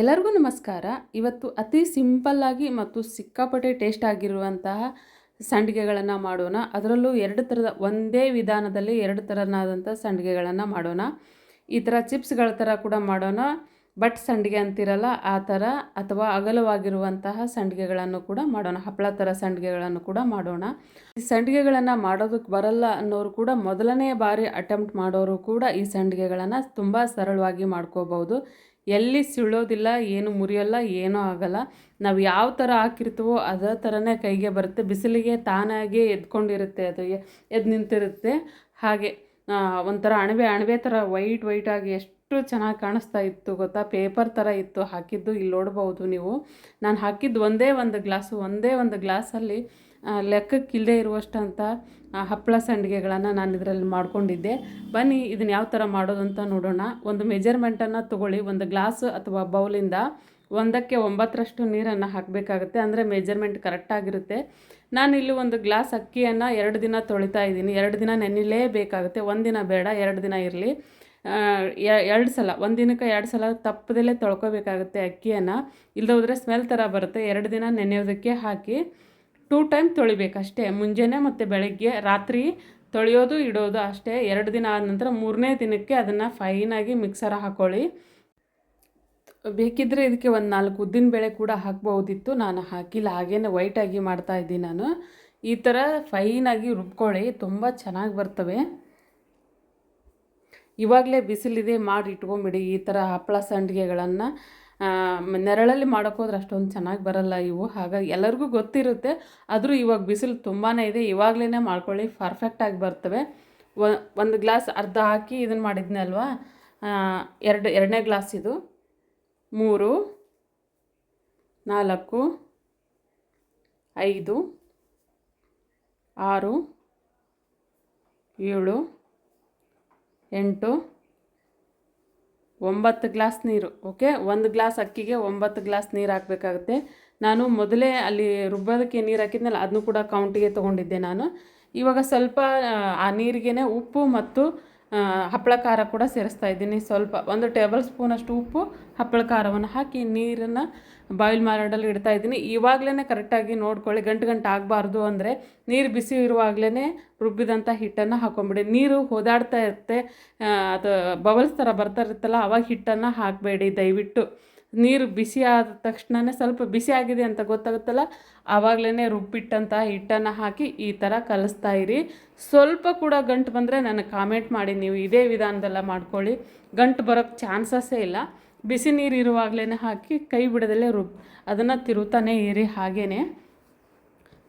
ಎಲ್ಲರಿಗೂ ನಮಸ್ಕಾರ. ಇವತ್ತು ಅತಿ ಸಿಂಪಲ್ಲಾಗಿ ಮತ್ತು ಸಿಕ್ಕಾಪಟ್ಟೆ ಟೇಸ್ಟ್ ಆಗಿರುವಂತಹ ಸಂಡಿಗೆಗಳನ್ನು ಮಾಡೋಣ. ಅದರಲ್ಲೂ ಎರಡು ಥರದ ಒಂದೇ ವಿಧಾನದಲ್ಲಿ ಎರಡು ಥರನಾದಂಥ ಸಂಡಿಗೆಗಳನ್ನು ಮಾಡೋಣ. ಈ ಥರ ಚಿಪ್ಸ್ಗಳ ಥರ ಕೂಡ ಮಾಡೋಣ. ಬಟ್ ಸಂಡಿಗೆ ಅಂತಿರಲ್ಲ, ಆ ಥರ ಅಥವಾ ಅಗಲವಾಗಿರುವಂತಹ ಸಂಡಿಗೆಗಳನ್ನು ಕೂಡ ಮಾಡೋಣ. ಹಪ್ಪಳ ಥರ ಸಂಡಿಗೆಗಳನ್ನು ಕೂಡ ಮಾಡೋಣ. ಈ ಸಂಡಿಗೆಗಳನ್ನು ಮಾಡೋದಕ್ಕೆ ಬರಲ್ಲ ಅನ್ನೋರು ಕೂಡ ಮೊದಲನೇ ಬಾರಿ ಅಟೆಂಪ್ಟ್ ಮಾಡೋರು ಕೂಡ ಈ ಸಂಡಿಗೆಗಳನ್ನು ತುಂಬ ಸರಳವಾಗಿ ಮಾಡ್ಕೋಬಹುದು. ಎಲ್ಲಿ ಸುಳೋದಿಲ್ಲ ಏನು ಮುರಿಯೋಲ್ಲ, ಏನೂ ಆಗಲ್ಲ. ನಾವು ಯಾವ ಥರ ಹಾಕಿರ್ತೀವೋ ಅದೇ ಥರನೇ ಕೈಗೆ ಬರುತ್ತೆ. ಬಿಸಿಲಿಗೆ ತಾನಾಗೆ ಎದ್ಕೊಂಡಿರುತ್ತೆ ಅದು ಎದ್ದು ನಿಂತಿರುತ್ತೆ. ಹಾಗೆ ಒಂಥರ ಅಣಬೆ ಅಣಬೆ ಥರ ವೈಟ್ ವೈಟಾಗಿ ಎಷ್ಟು ಚೆನ್ನಾಗಿ ಕಾಣಿಸ್ತಾ ಇತ್ತು ಗೊತ್ತಾ? ಪೇಪರ್ ಥರ ಇತ್ತು, ಹಾಕಿದ್ದು ಇಲ್ಲಿ ನೋಡ್ಬೋದು ನೀವು. ನಾನು ಹಾಕಿದ್ದು ಒಂದೇ ಒಂದು ಗ್ಲಾಸು, ಒಂದೇ ಒಂದು ಗ್ಲಾಸಲ್ಲಿ ಲೆಕ್ಕಕ್ಕಿಲ್ಲದೆ ಇರುವಷ್ಟು ಅಂತ ಹಪ್ಪಳ ಸಂಡಿಗೆಗಳನ್ನು ನಾನು ಇದರಲ್ಲಿ ಮಾಡ್ಕೊಂಡಿದ್ದೆ. ಬನ್ನಿ ಇದನ್ನು ಯಾವ ಥರ ಮಾಡೋದು ಅಂತ ನೋಡೋಣ. ಒಂದು ಮೆಜರ್ಮೆಂಟನ್ನು ತೊಗೊಳ್ಳಿ. ಒಂದು ಗ್ಲಾಸ್ ಅಥವಾ ಬೌಲಿಂದ ಒಂದಕ್ಕೆ ಒಂಬತ್ತರಷ್ಟು ನೀರನ್ನು ಹಾಕಬೇಕಾಗುತ್ತೆ. ಅಂದರೆ ಮೆಜರ್ಮೆಂಟ್ ಕರೆಕ್ಟಾಗಿರುತ್ತೆ ನಾನು ಇಲ್ಲಿ ಒಂದು ಗ್ಲಾಸ್ ಅಕ್ಕಿಯನ್ನು ಎರಡು ದಿನ ತೊಳಿತಾ ಇದ್ದೀನಿ. ಎರಡು ದಿನ ನೆನಿಲೇಬೇಕಾಗುತ್ತೆ. ಒಂದಿನ ಬೇಡ, ಎರಡು ದಿನ ಇರಲಿ. ಎರಡು ಸಲ, ಒಂದು ದಿನಕ್ಕೆ ಎರಡು ಸಲ ತಪ್ಪದಲ್ಲೇ ತೊಳ್ಕೊಬೇಕಾಗುತ್ತೆ ಅಕ್ಕಿಯನ್ನು. ಇಲ್ಲದೋದ್ರೆ ಸ್ಮೆಲ್ ಥರ ಬರುತ್ತೆ. ಎರಡು ದಿನ ನೆನೆಯೋದಕ್ಕೆ ಹಾಕಿ ಟೂ ಟೈಮ್ ತೊಳಿಬೇಕು ಅಷ್ಟೇ ಮುಂಜಾನೆ ಮತ್ತು ಬೆಳಗ್ಗೆ ರಾತ್ರಿ ತೊಳೆಯೋದು, ಇಡೋದು ಅಷ್ಟೇ. ಎರಡು ದಿನ ಆದ ನಂತರ ಮೂರನೇ ದಿನಕ್ಕೆ ಅದನ್ನು ಫೈನಾಗಿ ಮಿಕ್ಸರ್ ಹಾಕ್ಕೊಳ್ಳಿ ಬೇಕಿದ್ದರೆ ಇದಕ್ಕೆ ಒಂದು ನಾಲ್ಕು ಉದ್ದಿನ ಬೇಳೆ ಕೂಡ ಹಾಕ್ಬಹುದಿತ್ತು. ನಾನು ಹಾಕಿಲ್ಲ. ಹಾಗೇನೆ ವೈಟಾಗಿ ಮಾಡ್ತಾ ಇದ್ದೀನಿ ನಾನು. ಈ ಥರ ಫೈನಾಗಿ ರುಬ್ಕೊಳ್ಳಿ. ತುಂಬ ಚೆನ್ನಾಗಿ ಬರ್ತವೆ. ಇವಾಗಲೇ ಬಿಸಿಲಿದೆ, ಮಾಡಿ ಇಟ್ಕೊಂಬಿಡಿ. ಈ ಥರ ಹಪ್ಪಳ ಸಂಡಿಗೆಗಳನ್ನು ನೆರಳಲ್ಲಿ ಮಾಡೋಕ್ಕೋದ್ರೆ ಅಷ್ಟೊಂದು ಚೆನ್ನಾಗಿ ಬರಲ್ಲ ಇವು. ಹಾಗಾಗಿ ಎಲ್ಲರಿಗೂ ಗೊತ್ತಿರುತ್ತೆ. ಆದರೂ ಇವಾಗ ಬಿಸಿಲು ತುಂಬಾ ಇದೆ. ಇವಾಗಲೇ ಮಾಡ್ಕೊಳ್ಳಿ. ಪರ್ಫೆಕ್ಟಾಗಿ ಬರ್ತವೆ. ಒಂದು ಗ್ಲಾಸ್ ಅರ್ಧ ಹಾಕಿ ಇದನ್ನು ಮಾಡಿದ್ನಲ್ವಾ ಎರಡು, ಎರಡನೇ ಗ್ಲಾಸ್ ಇದು. ಮೂರು, ನಾಲ್ಕು, ಐದು, ಆರು, ಏಳು ಎಂಟು, ಒಂಬತ್ತು ಗ್ಲಾಸ್ ನೀರು, ಓಕೆ? ಒಂದು ಗ್ಲಾಸ್ ಅಕ್ಕಿಗೆ ಒಂಬತ್ತು ಗ್ಲಾಸ್ ನೀರು ಹಾಕಬೇಕಾಗುತ್ತೆ. ನಾನು ಮೊದಲೇ ಅಲ್ಲಿ ರುಬ್ಬೋದಕ್ಕೆ ನೀರು ಹಾಕಿದ್ನಲ್ಲ ಅದನ್ನು ಕೂಡ ಕೌಂಟಿಗೆ ತೊಗೊಂಡಿದ್ದೆ ನಾನು. ಇವಾಗ ಸ್ವಲ್ಪ, ಆ ನೀರಿಗೇ ಉಪ್ಪು ಮತ್ತು ಹಪ್ಪಳ ಖಾರ ಕೂಡ ಸೇರಿಸ್ತಾ ಇದ್ದೀನಿ. ಸ್ವಲ್ಪ ಒಂದು ಟೇಬಲ್ ಸ್ಪೂನಷ್ಟು ಉಪ್ಪು ಹಪ್ಪಳ ಖಾರವನ್ನು ಹಾಕಿ ನೀರನ್ನು ಬಾಯ್ಲ್ ಮಾಡಲು ಇಡ್ತಾ ಇದ್ದೀನಿ. ಇವಾಗಲೇ ಕರೆಕ್ಟಾಗಿ ನೋಡ್ಕೊಳ್ಳಿ. ಗಂಟು ಗಂಟು ಆಗಬಾರ್ದು ಅಂದರೆ ನೀರು ಬಿಸಿ ಇರುವಾಗಲೇ ರುಬ್ಬಿದಂಥ ಹಿಟ್ಟನ್ನು ಹಾಕೊಂಬಿಡಿ. ನೀರು ಹೋದಾಡ್ತಾ ಇರುತ್ತೆ. ಅದು ಬಬಲ್ಸ್ ಥರ ಬರ್ತಾ ಇರುತ್ತಲ್ಲ, ಅವಾಗ ಹಿಟ್ಟನ್ನು ಹಾಕಬೇಡಿ ದಯವಿಟ್ಟು. ನೀರು ಬಿಸಿ ಆದ ತಕ್ಷಣನೇ ಸ್ವಲ್ಪ ಬಿಸಿ ಆಗಿದೆ ಅಂತ ಗೊತ್ತಾಗುತ್ತಲ್ಲ? ಆವಾಗಲೇ ರುಬ್ಬಿಟ್ಟಂಥ ಹಿಟ್ಟನ್ನು ಹಾಕಿ ಈ ಥರ ಕಲಿಸ್ತಾ ಇರಿ. ಸ್ವಲ್ಪ ಕೂಡ ಗಂಟು ಬಂದರೆ ನನಗೆ ಕಾಮೆಂಟ್ ಮಾಡಿ, ನೀವು ಇದೇ ವಿಧಾನದೆಲ್ಲ ಮಾಡ್ಕೊಳ್ಳಿ. ಗಂಟು ಬರೋಕ್ಕೆ ಚಾನ್ಸಸ್ಸೇ ಇಲ್ಲ. ಬಿಸಿ ನೀರು ಇರುವಾಗಲೇ ಹಾಕಿ ಕೈ ಬಿಡದಲ್ಲೇ ರುಬ್. ಅದನ್ನು ತಿರುತ್ತಾನೆ ಇರಿ ಹಾಗೇ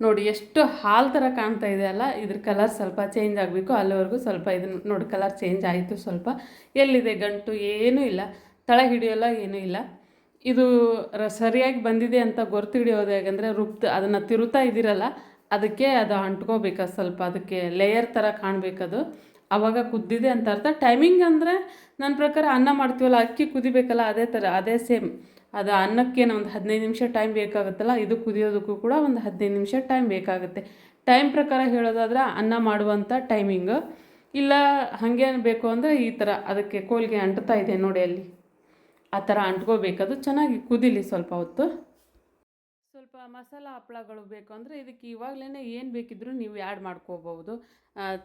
ನೋಡಿ, ಎಷ್ಟು ಹಾಲು ಥರ ಕಾಣ್ತಾ ಇದೆ ಅಲ್ಲ? ಇದ್ರ ಕಲರ್ ಸ್ವಲ್ಪ ಚೇಂಜ್ ಆಗಬೇಕು. ಅಲ್ಲಿವರೆಗೂ ಸ್ವಲ್ಪ ಇದನ್ನು ನೋಡಿ, ಕಲರ್ ಚೇಂಜ್ ಆಯಿತು ಸ್ವಲ್ಪ. ಎಲ್ಲಿದೆ ಗಂಟು? ಏನೂ ಇಲ್ಲ. ತಳ ಹಿಡಿಯೋಲ್ಲ, ಏನೂ ಇಲ್ಲ. ಇದು ಸರಿಯಾಗಿ ಬಂದಿದೆ ಅಂತ ಗೊತ್ತು ಹಿಡಿಯೋದು ಹೇಗೆಂದರೆ ರುಬ್ತು ಅದನ್ನು ತಿರುತ್ತಾ ಇದ್ದೀರಲ್ಲ, ಅದಕ್ಕೆ ಅದು ಅಂಟ್ಕೋಬೇಕು ಸ್ವಲ್ಪ, ಅದಕ್ಕೆ ಲೇಯರ್ ಥರ ಕಾಣಬೇಕದು. ಆವಾಗ ಕುದ್ದಿದೆ ಅಂತ ಅರ್ಥ. ಟೈಮಿಂಗ್ ಅಂದರೆ ನನ್ನ ಪ್ರಕಾರ ಅನ್ನ ಮಾಡ್ತೀವಲ್ಲ, ಅಕ್ಕಿ ಕುದಿಬೇಕಲ್ಲ, ಅದೇ ಥರ ಅದೇ ಸೇಮ್ ಅದು ಅನ್ನಕ್ಕೇನು ಒಂದು ಹದಿನೈದು ನಿಮಿಷ ಟೈಮ್ ಬೇಕಾಗುತ್ತಲ್ಲ, ಇದು ಕುದಿಯೋದಕ್ಕೂ ಕೂಡ ಒಂದು ಹದಿನೈದು ನಿಮಿಷ ಟೈಮ್ ಬೇಕಾಗುತ್ತೆ. ಟೈಮ್ ಪ್ರಕಾರ ಹೇಳೋದಾದ್ರೆ ಅನ್ನ ಮಾಡುವಂಥ ಟೈಮಿಂಗು ಇಲ್ಲ, ಹಾಗೇನು ಬೇಕು ಅಂದರೆ ಈ ಥರ ಅದಕ್ಕೆ ಕೋಲ್ಗೆ ಅಂಟ್ತಾ ಇದೆ ನೋಡಿ ಅಲ್ಲಿ. ಆ ಥರ ಅಂಟ್ಕೋಬೇಕದು ಚೆನ್ನಾಗಿ ಕುದಿಲಿ ಸ್ವಲ್ಪ ಹೊತ್ತು. ಸ್ವಲ್ಪ ಮಸಾಲ ಹಪ್ಪಳಗಳು ಬೇಕು ಅಂದರೆ ಇದಕ್ಕೆ ಇವಾಗಲೇ ಏನು ಬೇಕಿದ್ರೂ ನೀವು ಆ್ಯಡ್ ಮಾಡ್ಕೋಬೋದು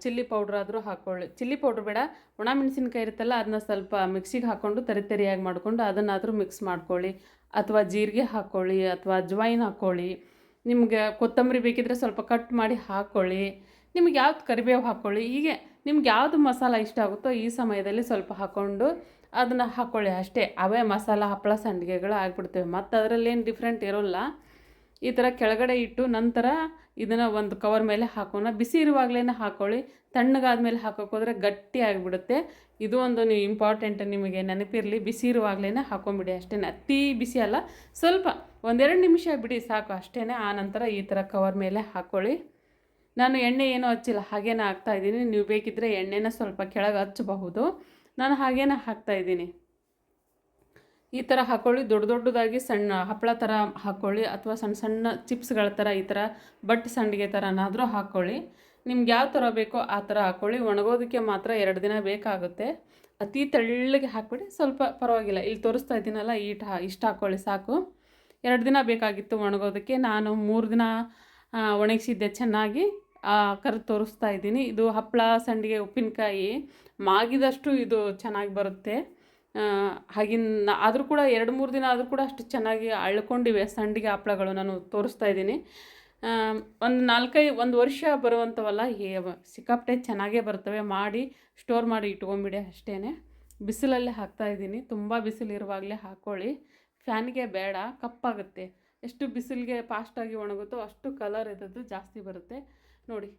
ಚಿಲ್ಲಿ ಪೌಡ್ರ್ ಆದರೂ ಹಾಕ್ಕೊಳ್ಳಿ ಚಿಲ್ಲಿ ಪೌಡ್ರ್ ಬೇಡ ಒಣ ಮೆಣಸಿನ್ಕಾಯಿ ಇರುತ್ತಲ್ಲ ಅದನ್ನ ಸ್ವಲ್ಪ ಮಿಕ್ಸಿಗೆ ಹಾಕ್ಕೊಂಡು ತರಿ ತರಿಯಾಗಿ ಮಾಡಿಕೊಂಡು ಅದನ್ನಾದರೂ ಮಿಕ್ಸ್ ಮಾಡ್ಕೊಳ್ಳಿ. ಅಥವಾ ಜೀರಿಗೆ ಹಾಕ್ಕೊಳ್ಳಿ ಅಥವಾ ಅಜ್ವೈನ್ ಹಾಕ್ಕೊಳ್ಳಿ ನಿಮಗೆ ಕೊತ್ತಂಬರಿ ಬೇಕಿದ್ರೆ ಸ್ವಲ್ಪ ಕಟ್ ಮಾಡಿ ಹಾಕ್ಕೊಳ್ಳಿ ನಿಮ್ಗೆ ಯಾವ್ದು ಕರಿಬೇವು ಹಾಕ್ಕೊಳ್ಳಿ ಹೀಗೆ ನಿಮ್ಗೆ ಯಾವುದು ಮಸಾಲ ಇಷ್ಟ ಆಗುತ್ತೋ ಈ ಸಮಯದಲ್ಲಿ ಸ್ವಲ್ಪ ಹಾಕ್ಕೊಂಡು ಅದನ್ನು ಹಾಕ್ಕೊಳ್ಳಿ ಅಷ್ಟೇ. ಅವೇ ಮಸಾಲ ಹಪ್ಪಳ ಸಂಡಿಗೆಗಳು ಆಗಿಬಿಡ್ತವೆ. ಮತ್ತು ಅದರಲ್ಲಿ ಏನು ಡಿಫ್ರೆಂಟ್ ಇರೋಲ್ಲ. ಈ ಥರ ಕೆಳಗಡೆ ಇಟ್ಟು ನಂತರ ಇದನ್ನು ಒಂದು ಕವರ್ ಮೇಲೆ ಹಾಕೋಣ. ಬಿಸಿ ಇರುವಾಗಲೇ ಹಾಕ್ಕೊಳ್ಳಿ ತಣ್ಣಗಾದ್ಮೇಲೆ ಹಾಕೋಕ್ಕೋದ್ರೆ ಗಟ್ಟಿ ಆಗಿಬಿಡುತ್ತೆ. ಇದು ಒಂದು ನೀವು ಇಂಪಾರ್ಟೆಂಟ್ ನಿಮಗೆ ನೆನಪಿರಲಿ. ಬಿಸಿ ಇರುವಾಗಲೇ ಹಾಕೊಂಬಿಡಿ ಅಷ್ಟೇ ಅತಿ ಬಿಸಿ ಅಲ್ಲ. ಸ್ವಲ್ಪ ಒಂದೆರಡು ನಿಮಿಷ ಬಿಡಿ ಸಾಕು ಅಷ್ಟೇ ಆ ನಂತರ ಈ ಥರ ಕವರ್ ಮೇಲೆ ಹಾಕ್ಕೊಳ್ಳಿ ನಾನು ಎಣ್ಣೆ ಏನೂ ಹಚ್ಚಿಲ್ಲ. ಹಾಗೇನೇ ಹಾಕ್ತಾ ಇದ್ದೀನಿ. ನೀವು ಬೇಕಿದ್ದರೆ ಎಣ್ಣೆನ ಸ್ವಲ್ಪ ಕೆಳಗೆ ಹಚ್ಚಬಹುದು. ನಾನು ಹಾಗೇನೆ ಹಾಕ್ತಾ ಇದ್ದೀನಿ. ಈ ಥರ ಹಾಕ್ಕೊಳ್ಳಿ ದೊಡ್ಡ ದೊಡ್ಡದಾಗಿ ಸಣ್ಣ ಹಪ್ಪಳ ಥರ ಹಾಕ್ಕೊಳ್ಳಿ ಅಥವಾ ಸಣ್ಣ ಸಣ್ಣ ಚಿಪ್ಸ್ಗಳ ಥರ ಈ ಥರ ಬಟ್ ಸಂಡಿಗೆ ಥರನಾದರೂ ಹಾಕ್ಕೊಳ್ಳಿ ನಿಮ್ಗೆ ಯಾವ ಥರ ಬೇಕೋ ಆ ಥರ ಹಾಕ್ಕೊಳ್ಳಿ ಒಣಗೋದಕ್ಕೆ ಮಾತ್ರ ಎರಡು ದಿನ ಬೇಕಾಗುತ್ತೆ. ಅತಿ ತೆಳ್ಳಗೆ ಹಾಕ್ಬಿಡಿ, ಸ್ವಲ್ಪ ಪರವಾಗಿಲ್ಲ. ಇಲ್ಲಿ ತೋರಿಸ್ತಾ ಇದ್ದೀನಲ್ಲ ಈಟ್ ಹಾ ಇಷ್ಟು ಹಾಕ್ಕೊಳ್ಳಿ ಸಾಕು. ಎರಡು ದಿನ ಬೇಕಾಗಿತ್ತು ಒಣಗೋದಕ್ಕೆ. ನಾನು ಮೂರು ದಿನ ಒಣಗಿಸಿದ್ದೆ ಚೆನ್ನಾಗಿ. ಕರೆದು ತೋರಿಸ್ತಾ ಇದ್ದೀನಿ. ಇದು ಹಪ್ಪಳ ಸಂಡಿಗೆ ಉಪ್ಪಿನಕಾಯಿ. ಮಾಗಿದಷ್ಟು ಇದು ಚೆನ್ನಾಗಿ ಬರುತ್ತೆ. ಹಾಗಿನ ಆದರೂ ಕೂಡ ಎರಡು ಮೂರು ದಿನ ಆದರೂ ಕೂಡ ಅಷ್ಟು ಚೆನ್ನಾಗಿ ಅಳ್ಕೊಂಡಿವೆ ಸಂಡಿಗೆ ಹಪ್ಪಳಗಳು ನಾನು ತೋರಿಸ್ತಾ ಇದ್ದೀನಿ. ಒಂದು ನಾಲ್ಕೈ, ಒಂದು ವರ್ಷ ಬರುವಂಥವಲ್ಲ ಹೇ ಸಿಕ್ಕಾಪಟ್ಟೆ ಚೆನ್ನಾಗೇ ಬರ್ತವೆ. ಮಾಡಿ, ಸ್ಟೋರ್ ಮಾಡಿ ಇಟ್ಕೊಂಬಿಡಿ ಅಷ್ಟೇ ಬಿಸಿಲಲ್ಲೇ ಹಾಕ್ತಾ ಇದ್ದೀನಿ. ತುಂಬ ಬಿಸಿಲಿರುವಾಗಲೇ ಹಾಕ್ಕೊಳ್ಳಿ ಫ್ಯಾನ್ಗೆ ಬೇಡ, ಕಪ್ಪಾಗುತ್ತೆ. ಎಷ್ಟು ಬಿಸಿಲಿಗೆ ಫಾಸ್ಟಾಗಿ ಒಣಗುತ್ತೋ ಅಷ್ಟು ಕಲರ್ ಇದ್ದದ್ದು ಜಾಸ್ತಿ ಬರುತ್ತೆ. ನೋಡಿ.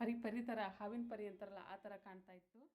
ಪರಿ ಪರಿ ಥರ ಹಾವಿನ ಪರಿ ಅಂತಾರಲ್ಲ ಆ ಥರ ಕಾಣ್ತಾ ಇತ್ತು.